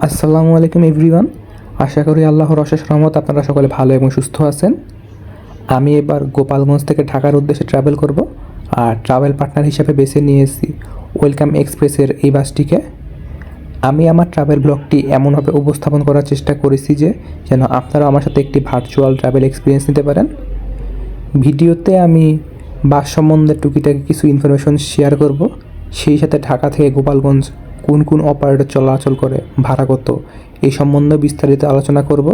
আসসালামু আলাইকুম এভরিওয়ান। আশা করি আল্লাহর অশেষ রহমত আপনারা সকলে ভালো এবং সুস্থ আছেন। আমি এবার গোপালগঞ্জ থেকে ঢাকার উদ্দেশ্যে ট্রাভেল করব আর ট্রাভেল পার্টনার হিসেবে বেছে নিয়েছি ওয়েলকাম এক্সপ্রেসের এই বাসটিকে। আমি আমার ট্রাভেল ব্লগটি এমনভাবে উপস্থাপন করার চেষ্টা করেছি যে, যেন আপনারা আমার সাথে একটি ভার্চুয়াল ট্রাভেল এক্সপিরিয়েন্স নিতে পারেন। ভিডিওতে আমি বাস সম্বন্ধে টুকিটাকি কিছু ইনফরমেশন শেয়ার করব। সেই সাথে ঢাকা থেকে গোপালগঞ্জ কোন কোন অপারেটর চলাচল করে, ভাড়া কত? এই সম্বন্ধে বিস্তারিত আলোচনা করব।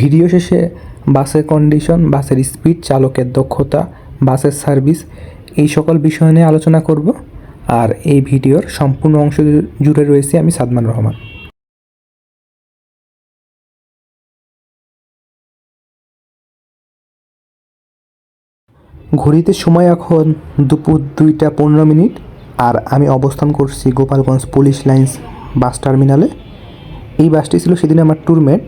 ভিডিও শেষে বাসের কন্ডিশন বাসের স্পিড চালকের দক্ষতা, বাসের সার্ভিস এই সকল বিষয় নিয়ে আলোচনা করব। আর এই ভিডিওর সম্পূর্ণ অংশ জুড়ে রয়েছে আমি সাদমান রহমান। ঘড়িতে সময় এখন দুপুর দুইটা পনেরো মিনিট। আর আমি অবস্থান করছি গোপালগঞ্জ পুলিশ লাইন্স বাস টার্মিনালে। এই বাসটি ছিল সেদিন আমার ট্যুরমেট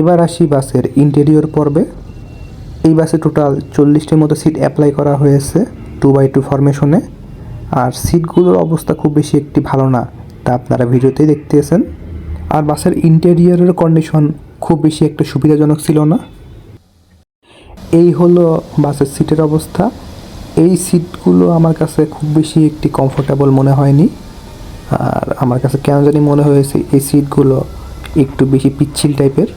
এবার আসি বাসের ইন্টেরিয়র পর্বে। এই বাসে টোটাল চল্লিশটির মতো সিট অ্যাপ্লাই করা হয়েছে টু বাই টু ফরমেশনে আর সিটগুলোর অবস্থা খুব বেশি একটি ভালো না, তা আপনারা ভিডিওতেই দেখতেছেন। আর বাসের ইন্টেরিয়রের কন্ডিশন খুব বেশি একটা সুবিধাজনক ছিল না। এই হলো বাসের সিটের অবস্থা। এই সিটগুলো আমার কাছে খুব বেশি একটি কমফোর্টেবল মনে হয়নি। আর আমার কাছে কেন জানি মনে হয়েছে এই সিটগুলো একটু বেশি পিচ্ছিল টাইপের।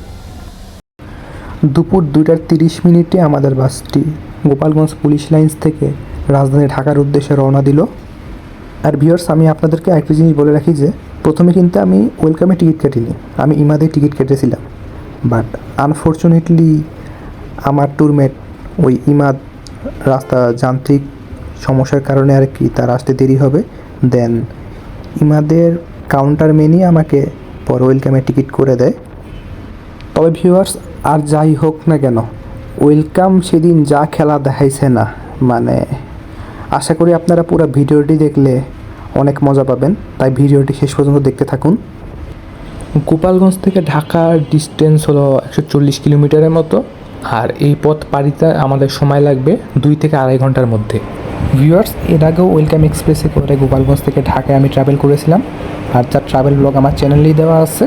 দুপুর দুইটার তিরিশ মিনিটে আমাদের বাসটি গোপালগঞ্জ পুলিশ লাইন্স থেকে রাজধানী ঢাকার উদ্দেশ্যে রওনা দিল। আর ভিউয়ার্স আমি আপনাদেরকে একটা জিনিস বলে রাখি যে, প্রথমে কিন্তু আমি ওয়েলকামে টিকিট কাটিনি, আমি ইমাদে টিকিট কেটেছিলাম। বাট আনফর্চুনেটলি আমার ট্যুরমেট ওই ইমাদ রাস্তা যান্ত্রিক সমস্যার কারণে আর কি তার আসতে দেরি হবে। দেন ইমাদের কাউন্টার মেনই আমাকে পর ওয়েলকামে টিকিট করে দেয়। তবে ভিউয়ার্স আর যাই হোক না কেন ওয়েলকাম সেদিন যা খেলা দেখাইছে না মানে আশা করি আপনারা পুরো ভিডিওটি দেখলে অনেক মজা পাবেন। তাই ভিডিওটি শেষ পর্যন্ত দেখতে থাকুন। গোপালগঞ্জ থেকে ঢাকার ডিস্টেন্স হলো একশো চল্লিশ কিলোমিটারের মতো। আর এই পথ পাড়িতে আমাদের সময় লাগবে দুই থেকে আড়াই ঘণ্টার মধ্যে। ভিউয়ার্স এর আগেও ওয়েলকাম এক্সপ্রেসে করে গোপালগঞ্জ থেকে ঢাকায় আমি ট্রাভেল করেছিলাম। আর তার ট্রাভেল ব্লগ আমার চ্যানেলেই দেওয়া আছে,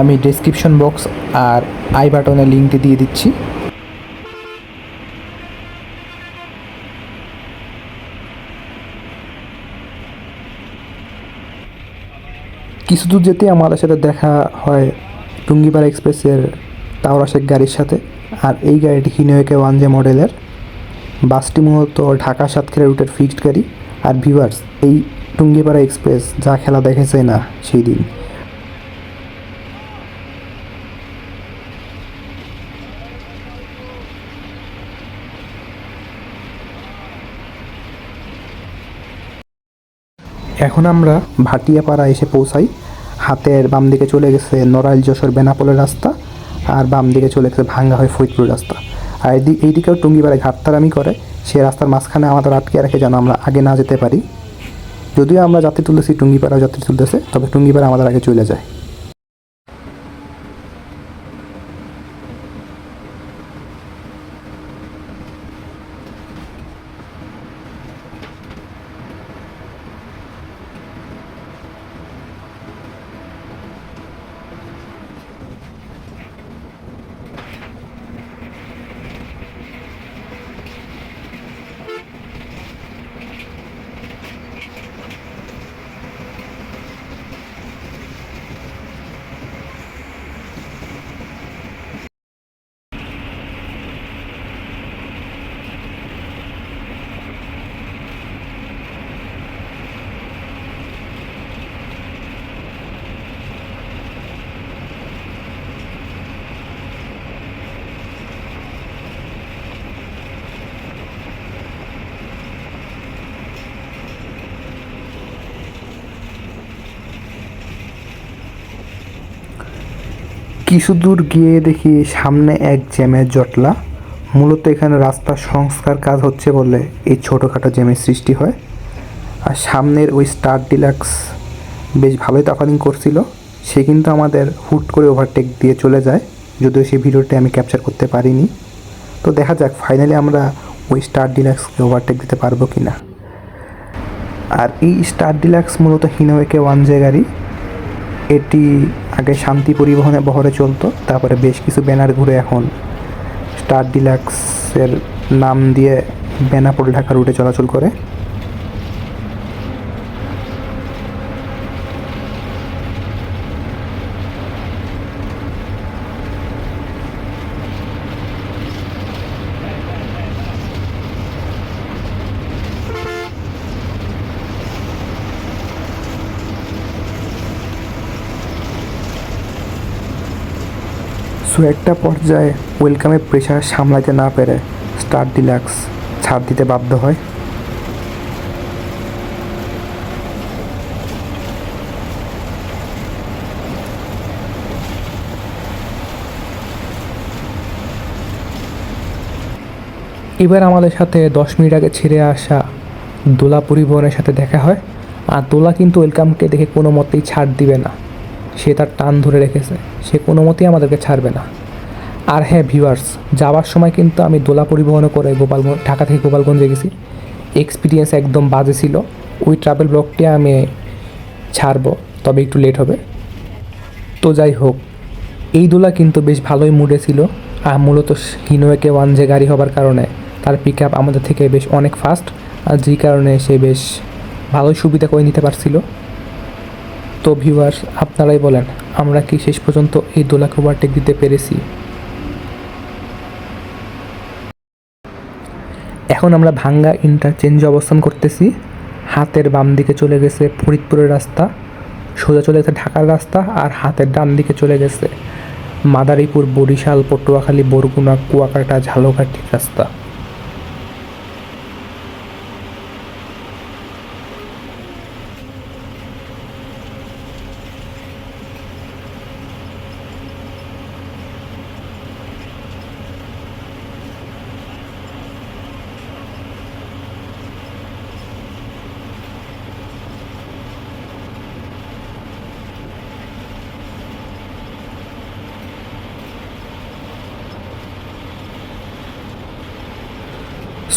আমি ডেসক্রিপশন বক্স আর আই বাটনের লিঙ্কটি দিয়ে দিচ্ছি। কিছু দূর যেতে আমাদের সাথে দেখা হয় টুঙ্গিপাড়া এক্সপ্রেসের তাওরা শেখ গাড়ির সাথে। আর এই গাড়িটি হিনোয়েকে ওয়ান জে মডেলের। বাসটি মূলত ঢাকা সাতক্ষীরা রুটের ফিক্সড গাড়ি আর ভিভার্স এই টুঙ্গিপাড়া এক্সপ্রেস যা খেলা দেখেছে না সেই দিন। এখন আমরা ভাটিয়াপাড়া এসে পৌঁছাই। হাতের বাম দিকে চলে গেছে নড়াইল যশোর বেনাপোলের রাস্তা। আর বাম দিকে চলে গেছে ভাঙ্গা হয়ে ফরিদপুর রাস্তা। আর এদিক এইদিকেও টুঙ্গিপাড়ায় ঘাটতারামি করে, সে রাস্তার মাঝখানে আমাদের আটকে রাখে যেন আমরা আগে না যেতে পারি। যদিও আমরা যাত্রী তুলতেছি, টুঙ্গিপাড়াও যাত্রী তুলতেছে, তবে টুঙ্গিপাড়া আমাদের আগে চলে যায়। কিছু দূর গিয়ে দেখি সামনে এক জ্যামের জটলা। মূলত এখানে রাস্তার সংস্কার কাজ হচ্ছে বলে এই ছোটোখাটো জ্যামের সৃষ্টি হয়। আর সামনের ওই স্টার ডিলাক্স বেশ ভালোই তাফালিং করছিল। সে কিন্তু আমাদের হুট করে ওভারটেক দিয়ে চলে যায়। যদিও সেই ভিডিওটি আমি ক্যাপচার করতে পারিনি। তো দেখা যাক ফাইনালি আমরা ওই স্টার ডিলাক্সকে ওভারটেক দিতে পারব কি না আর এই স্টার ডিলাক্স মূলত হিনোয়েকে ওয়ান জে গাড়ি। এটি আগে শান্তি পরিবহনে বহরে চলতো, তারপরে বেশ কিছু ব্যানার ঘুরে এখন স্টার ডিলাক্সের নাম দিয়ে বেনাপোল ঢাকা রুটে চলাচল করে। সো একটা পর্যায়ে ওয়েলকামের প্রেশার সামলাতে না পেরে স্টার ডিলাক্স ছাড় দিতে বাধ্য হয়। এবার আমাদের সাথে দশ মিনিট আগে ছেড়ে আসা দোলা পরিবহনের সাথে দেখা হয়, আর দোলা কিন্তু ওয়েলকামকে দেখে কোনো মতেই ছাড় দিবে না। সে তার টান ধরে রেখেছে। সে কোনো মতেই আমাদেরকে ছাড়বে না। আর হ্যাঁ ভিউয়ার্স যাওয়ার সময় কিন্তু আমি দোলা পরিবহনে করে গোপালগঞ্জ ঢাকা থেকে গোপালগঞ্জে গেছি। এক্সপিরিয়েন্স একদম বাজে ছিল। ওই ট্রাভেল ব্লগটি আমি ছাড়বো, তবে একটু লেট হবে। তো যাই হোক, এই দোলা কিন্তু বেশ ভালোই মুডে ছিল। আর মূলত হিনোয়েকে ওয়ান যে গাড়ি হবার কারণে তার পিক আপ আমাদের থেকে বেশ অনেক ফাস্ট আর যেই কারণে সে বেশ ভালোই সুবিধা করে নিতে পারছিল। তো ভিউয়ার্স আপনারাই বলেন, আমরা কি শেষ পর্যন্ত এই দোলাকে ওভারটেক দিতে পেরেছি? এখন আমরা ভাঙ্গা ইন্টারচেঞ্জে অবস্থান করতেছি। হাতের বাম দিকে চলে গেছে ফরিদপুরের রাস্তা, সোজা চলে গেছে ঢাকার রাস্তা আর হাতের ডান দিকে চলে গেছে মাদারীপুর, বরিশাল, পটুয়াখালী, বরগুনা, কুয়াকাটা ঝালকাঠির রাস্তা।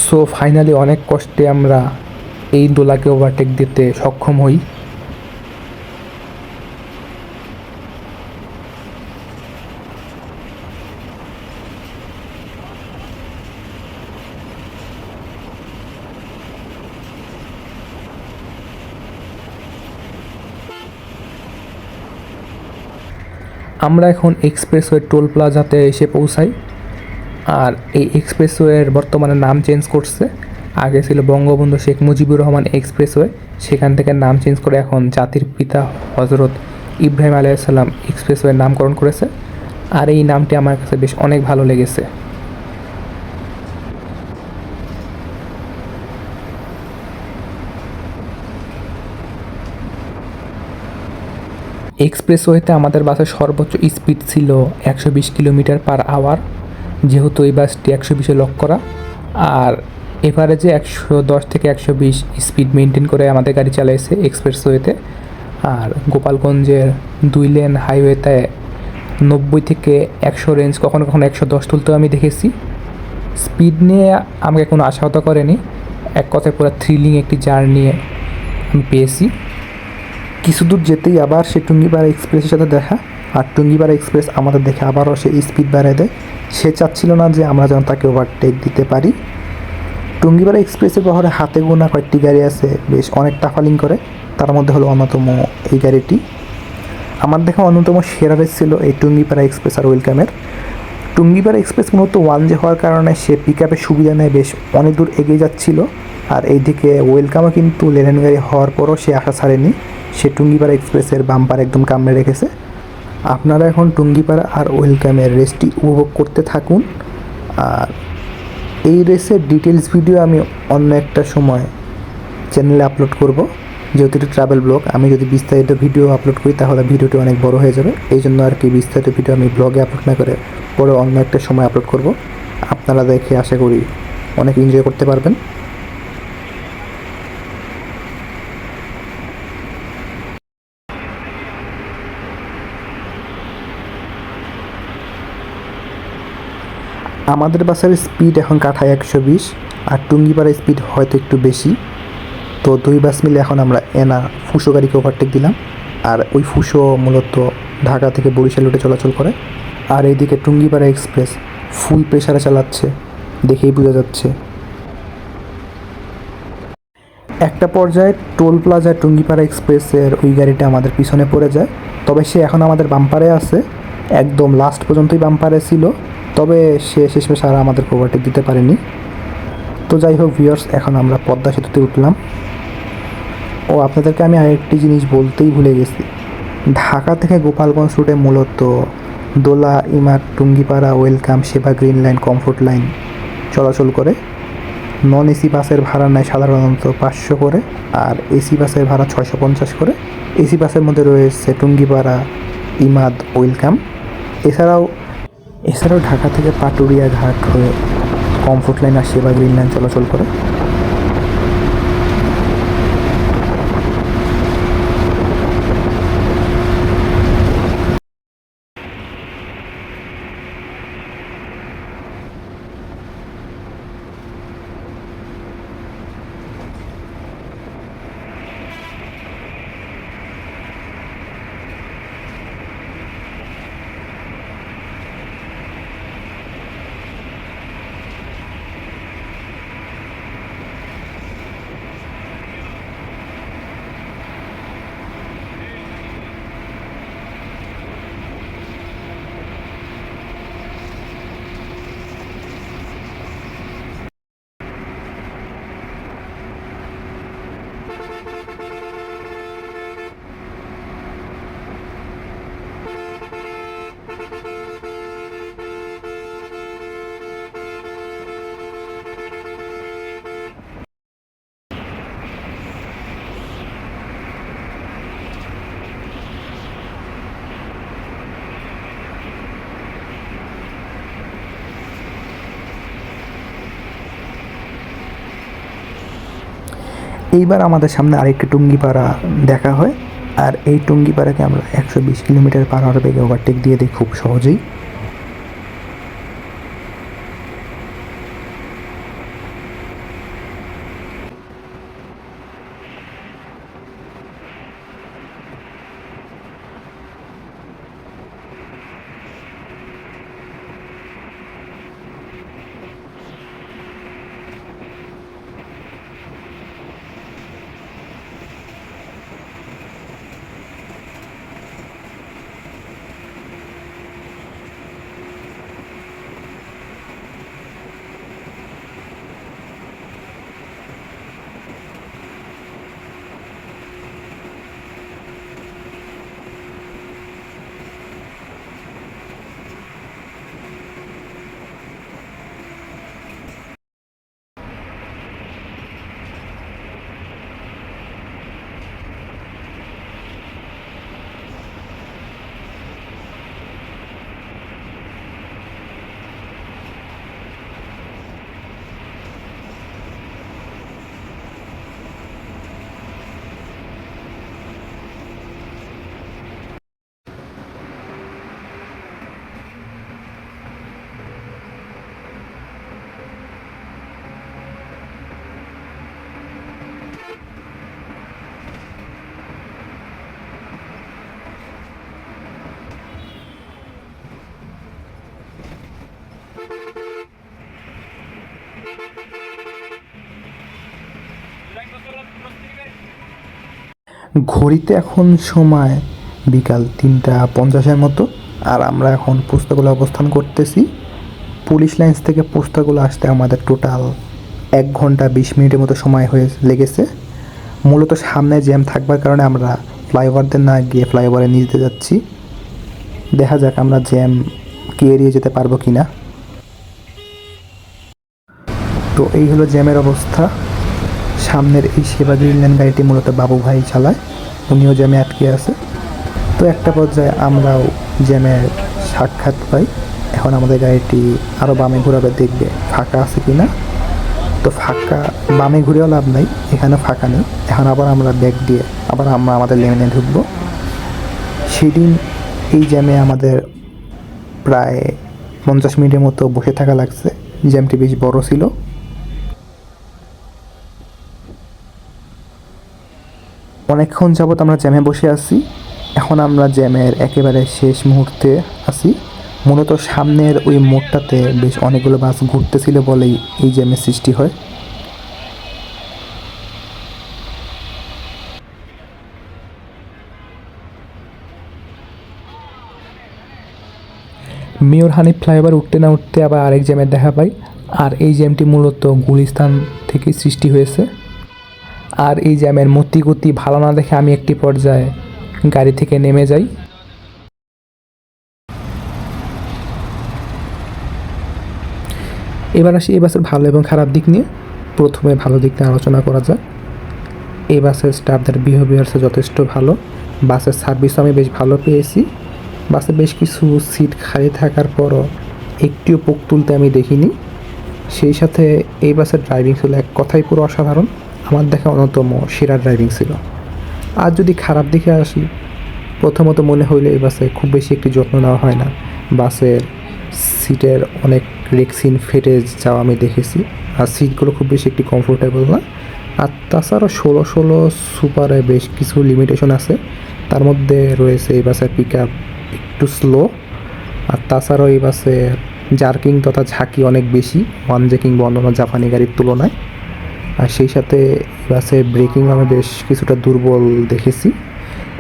সো ফাইনালি অনেক কষ্টে আমরা এই দোলাকে ওভারটেক দিতে সক্ষম হই। আমরা এখন এক্সপ্রেসওয়ে টোল প্লাজাতে এসে পৌঁছাই। আর এই এক্সপ্রেসওয়ের বর্তমানে নাম চেঞ্জ করছে। আগে ছিল বঙ্গবন্ধু শেখ মুজিবুর রহমান এক্সপ্রেসওয়ে, সেখান থেকে নাম চেঞ্জ করে এখন জাতির পিতা হজরত ইব্রাহিম আলাইসাল্লাম এক্সপ্রেসওয়ের নামকরণ করেছে। আর এই নামটি আমার কাছে বেশ অনেক ভালো লেগেছে। এক্সপ্রেসওয়েতে আমাদের বাসের সর্বোচ্চ স্পিড ছিল একশো বিশ কিলোমিটার পার আওয়ার। যেহেতু এই বাসটি একশো বিশে লক করা, আর এভারেজে একশো দশ থেকে একশো বিশ স্পিড মেনটেন করে আমাদের গাড়ি চালাইছে এক্সপ্রেসওয়েতে। আর গোপালগঞ্জের দুই লেন হাইওয়েতে নব্বই থেকে একশো রেঞ্জ কখনো কখনো একশো দশ তুলতেও আমি দেখেছি। স্পিড নিয়ে আমাকে কোনো আশাহত করেনি। এক কথায় পুরো থ্রিলিং একটি জার্নি আমি পেয়েছি। কিছু দূর যেতেই আবার সে টুঙ্গিপাড়া এক্সপ্রেসের সাথে দেখা। আর টুঙ্গিপাড়া এক্সপ্রেস আমাদের দেখে আবারও সে স্পিড বাড়ায় দেয়। সে চাচ্ছিল না যে আমরা যেন তাকে ওভারটেক দিতে পারি। টুঙ্গিপাড়া এক্সপ্রেসের বহরে হাতে গোনা কয়েকটি গাড়ি আছে, বেশ অনেক টাফালিং করে। তার মধ্যে হলো অন্যতম এই গাড়িটি। আমার দেখা অন্যতম সেরা রেস ছিল এই টুঙ্গিপাড়া এক্সপ্রেস আর ওয়েলকামের। টুঙ্গিপাড়া এক্সপ্রেস মূলত ওয়ান যে হওয়ার কারণে সে পিক আপের সুবিধা নেয়, বেশ অনেক দূর এগিয়ে যাচ্ছিল। আর এইদিকে ওয়েলকামও কিন্তু লেলেন গাড়ি হওয়ার পরও সে আশা ছাড়েনি। সে টুঙ্গিপাড়া এক্সপ্রেসের বাম্পার একদম কামড়ে রেখেছে। আপনারা এখন টুঙ্গিপাড়া আর ওয়েলকামের রেসটি উপভোগ করতে থাকুন। আর এই রেসের ডিটেলস ভিডিও আমি অন্য একটা সময় চ্যানেলে আপলোড করব। যেহেতু এটা ট্রাভেল ব্লগ আমি যদি বিস্তারিত ভিডিও আপলোড করি তাহলে ভিডিওটি অনেক বড় হয়ে যাবে। এই জন্য আর কি বিস্তারিত ভিডিও আমি ব্লগে আপলোড না করে পরে অন্য একটা সময় আপলোড করব। আপনারা দেখে আশা করি অনেক এনজয় করতে পারবেন। আমাদের বাসের স্পিড এখন কাঠায় একশো বিশ, আর টুঙ্গিপাড়ার স্পিড হয়তো একটু বেশি। তো দুই বাস মিলে এখন আমরা এনা ফুসো গাড়িকে ওভারটেক দিলাম, আর ওই ফুসো মূলত ঢাকা থেকে বরিশাল রুটে চলাচল করে। আর এইদিকে টুঙ্গিপাড়া এক্সপ্রেস ফুল প্রেশারে চালাচ্ছে, দেখেই বোঝা যাচ্ছে। একটা পর্যায়ে টোল প্লাজা টুঙ্গিপাড়া এক্সপ্রেসের ওই গাড়িটা আমাদের পিছনে পড়ে যায়, তবে সে এখন আমাদের বাম্পারে আছে, একদম লাস্ট পর্যন্তই বাম্পারে ছিল। তবে সে শেষমেশ আর আমাদের ওভারটেক দিতে পারেনি। তো যাই হোক ভিউয়ার্স এখন আমরা পদ্মা সেতুতে উঠলাম। ও, আপনাদেরকে আমি আরেকটি জিনিস বলতেই ভুলে গেছি। ঢাকা থেকে গোপালগঞ্জ রুটে মূলত দোলা, ইমার, টুঙ্গিপাড়া, ওয়েলকাম, সেবা, গ্রিন লাইন, কমফোর্ট লাইন চলাচল করে। নন এসি বাসের ভাড়া নেয় সাধারণত পাঁচশো করে আর এসি বাসের ভাড়া ছয়শো পঞ্চাশ করে। এসি বাসের মধ্যে রয়েছে টুঙ্গিপাড়া, ইমাদ, ওয়েলকাম। এছাড়াও এছাড়াও ঢাকা থেকে পাটুরিয়া ঘাট হয়ে কমফোর্ট লাইন আর সেবা গ্রিন লাইন চলাচল করে। এইবার আমাদের সামনে আরেকটি টুঙ্গিপাড়া দেখা হয়। আর এই টুঙ্গিপাড়াকে আমরা একশো বিশ কিলোমিটার পার হওয়ার বেগে ওভারটেক দিয়ে দিই খুব সহজেই। ঘড়িতে এখন সময় বিকাল তিনটা পঞ্চাশের মতো। আর আমরা এখন পুস্তকগুলো অবস্থান করতেছি। পুলিশ লাইন্স থেকে পুস্তকগুলো আসতে আমাদের টোটাল এক ঘণ্টা বিশ মিনিটের মতো সময় হয়ে লেগেছে। মূলত সামনে জ্যাম থাকবার কারণে আমরা ফ্লাইওভারদের না গিয়ে ফ্লাইওভারে নিচ দিয়ে যাচ্ছি। দেখা যাক আমরা জ্যাম কি এড়িয়ে যেতে পারব কি না তো এই হলো জ্যামের অবস্থা। সামনের এই সেবা গ্রিন গাড়িটি মূলত বাবু ভাই চালায়, উনিও জ্যামে আটকে আছে। তো একটা পর্যায়ে আমরাও জ্যামের সাক্ষাৎ পাই। এখন আমাদের গাড়িটি আরও বামে ঘোরাবে, দেখবে ফাঁকা আছে কি না তো ফাঁকা, বামে ঘুরেও লাভ নাই, এখানে ফাঁকা নেই। এখন আবার আমরা ব্যাগ দিয়ে আবার আমরা আমাদের লেনে ঢুকবো। সেদিন এই জ্যামে আমাদের প্রায় পঞ্চাশ মিনিটের মতো বসে থাকা লাগছে। জ্যামটি বেশ বড় ছিল। অনেকক্ষণ যাবত আমরা জ্যামে বসে আছি। এখন আমরা জ্যামের একেবারে শেষ মুহূর্তে আছি। মূলত সামনের ওই মোড়টাতে বেশ অনেকগুলো বাস ঘুরতেছিল বলেই এই জ্যামের সৃষ্টি হয়। মেয়র হানি ফ্লাইওভার উঠতে না উঠতে আবার আরেক জ্যামের দেখা পাই। আর এই জ্যামটি মূলত গুলিস্তান থেকে সৃষ্টি হয়েছে। আর এই জ্যামের মতি গতি ভালো না দেখে আমি একটি পর্যায়ে গাড়ি থেকে নেমে যাই। এবার আসি এই বাসের ভালো এবং খারাপ দিক নিয়ে। প্রথমে ভালো দিক নিয়ে আলোচনা করা যাক। এই বাসের স্টাফদের বিহেভিয়ার্সে যথেষ্ট ভালো। বাসের সার্ভিসও আমি বেশ ভালো পেয়েছি। বাসে বেশ কিছু সিট খালি থাকার পরও একটিও পোক তুলতে আমি দেখিনি। সেই সাথে এই বাসের ড্রাইভিং ছিল এক কথাই পুরো অসাধারণ। আমার দেখা অন্যতম সেরা ড্রাইভিং ছিল। আর যদি খারাপ দিকে আসি, প্রথমত মনে হইলে এই বাসে খুব বেশি একটি যত্ন নেওয়া হয় না। বাসের সিটের অনেক রেক্সিন ফেটে যাওয়া আমি দেখেছি, আর সিটগুলো খুব বেশি একটি কমফোর্টেবল না। আর তাছাড়া ষোলো ষোলো সুপারে বেশ কিছু লিমিটেশন আছে। তার মধ্যে রয়েছে এই বাসের পিক আপ একটু স্লো আর তাছাড়াও এই বাসে জার্কিং তথা ঝাঁকি অনেক বেশি। ওয়ান জেকিং বা অন্যান্য জাপানি গাড়ির তুলনায়। আর সেই সাথে বাসে ব্রেকিং আমি বেশ কিছুটা দুর্বল দেখেছি।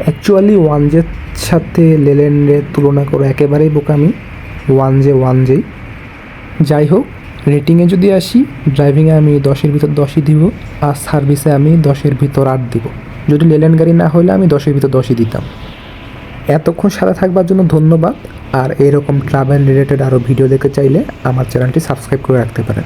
অ্যাকচুয়ালি ওয়ান জের সাথে লেলেন্ডের তুলনা করে একেবারেই বোকামি ওয়ান জে ওয়ান জেই যাই হোক, রেটিংয়ে যদি আসি, ড্রাইভিংয়ে আমি দশের ভিতর দশই দিব, আর সার্ভিসে আমি দশের ভিতর আট দিব। যদি লেলেন গাড়ি না হলে আমি দশের ভিতর দশই দিতাম। এতক্ষণ সাথে থাকবার জন্য ধন্যবাদ, আর এরকম ট্রাভেল রিলেটেড আরও ভিডিও দেখতে চাইলে আমার চ্যানেলটি সাবস্ক্রাইব করে রাখতে পারেন।